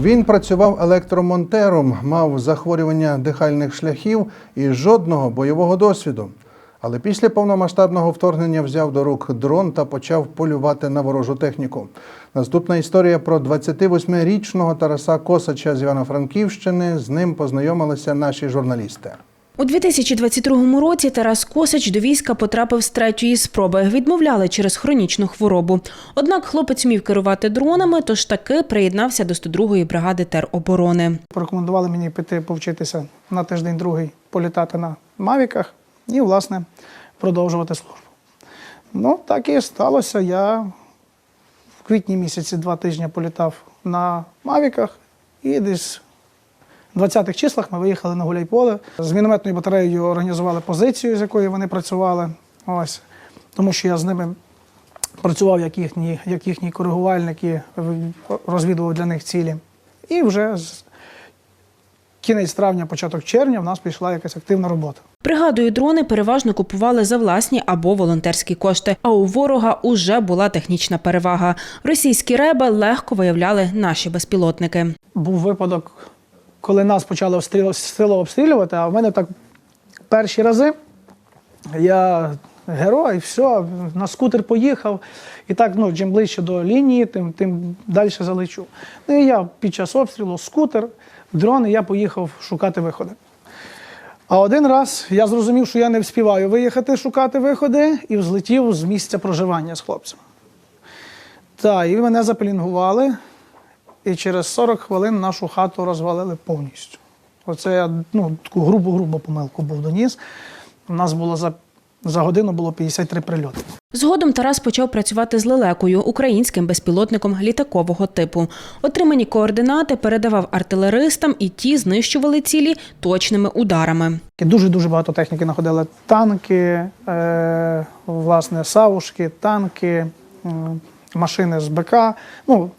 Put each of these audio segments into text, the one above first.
Він працював електромонтером, мав захворювання дихальних шляхів і жодного бойового досвіду. Але після повномасштабного вторгнення взяв до рук дрон та почав полювати на ворожу техніку. Наступна історія про 28-річного Тараса Косача з Івано-Франківщини. З ним познайомилися наші журналісти. У 2022 році Тарас Косач до війська потрапив з третьої спроби. Відмовляли через хронічну хворобу. Однак хлопець вмів керувати дронами, тож таки приєднався до 102-ї бригади тероборони. Порекомендували мені піти повчитися на тиждень другий політати на мавіках і, власне, продовжувати службу. Ну, так і сталося. Я в квітні місяці два тижні політав на мавіках і десь в 20-х числах ми виїхали на Гуляйполе. З мінометною батареєю організували позицію, з якої вони працювали. Ось. Тому що я з ними працював як їхній, як їхній коригувальник і розвідував для них цілі. І вже з кінець травня, початок червня в нас пішла якась активна робота. Бригадою дрони переважно купували за власні або волонтерські кошти. А у ворога уже була технічна перевага. Російські реби легко виявляли наші безпілотники. Був випадок, коли нас почали обстріл- силу обстрілювати, а в мене так перші рази я герой, все, на скутер поїхав. І так, ну, чим ближче до лінії, тим, тим далі залечу. Ну і я під час обстрілу скутер, дрон, і я поїхав шукати виходи. А один раз я зрозумів, що я не вспіваю виїхати шукати виходи, і взлетів з місця проживання з хлопцем. Так, і мене запелінгували, і через 40 хвилин нашу хату розвалили повністю. Оце я ну, таку грубу-грубу помилку був доніс. У нас було за, за годину було 53 прильоти. Згодом Тарас почав працювати з лелекою, українським безпілотником літакового типу. Отримані координати передавав артилеристам, і ті знищували цілі точними ударами. Дуже-дуже багато техніки знаходили. Танки, е, власне, савушки, танки, машини з БК. Ну,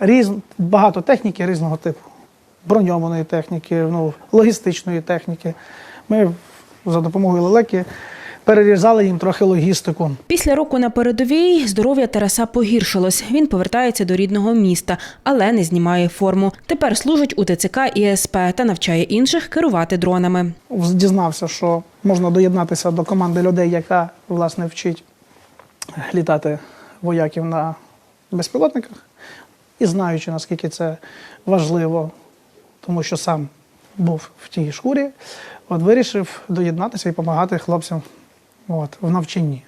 різ, багато техніки різного типу. Броньованої техніки, ну, логістичної техніки. Ми за допомогою лелеки перерізали їм трохи логістику. Після року на передовій здоров'я Тараса погіршилось. Він повертається до рідного міста, але не знімає форму. Тепер служить у ТЦК і СП та навчає інших керувати дронами. Дізнався, що можна доєднатися до команди людей, яка власне вчить літати вояків на безпілотниках, і знаючи, наскільки це важливо, тому що сам був в тій шкурі, от вирішив доєднатися і допомагати хлопцям от, в навчанні.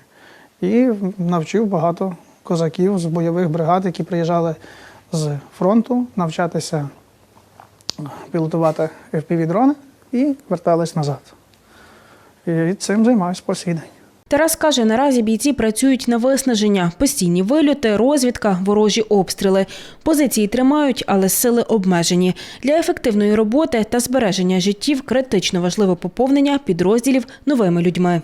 І навчив багато козаків з бойових бригад, які приїжджали з фронту навчатися пілотувати FPV-дрони і вертались назад. І цим займаюся по сей день. Тарас каже, наразі бійці працюють на виснаження, постійні вильоти, розвідка, ворожі обстріли. Позиції тримають, але сили обмежені. Для ефективної роботи та збереження життів критично важливе поповнення підрозділів новими людьми.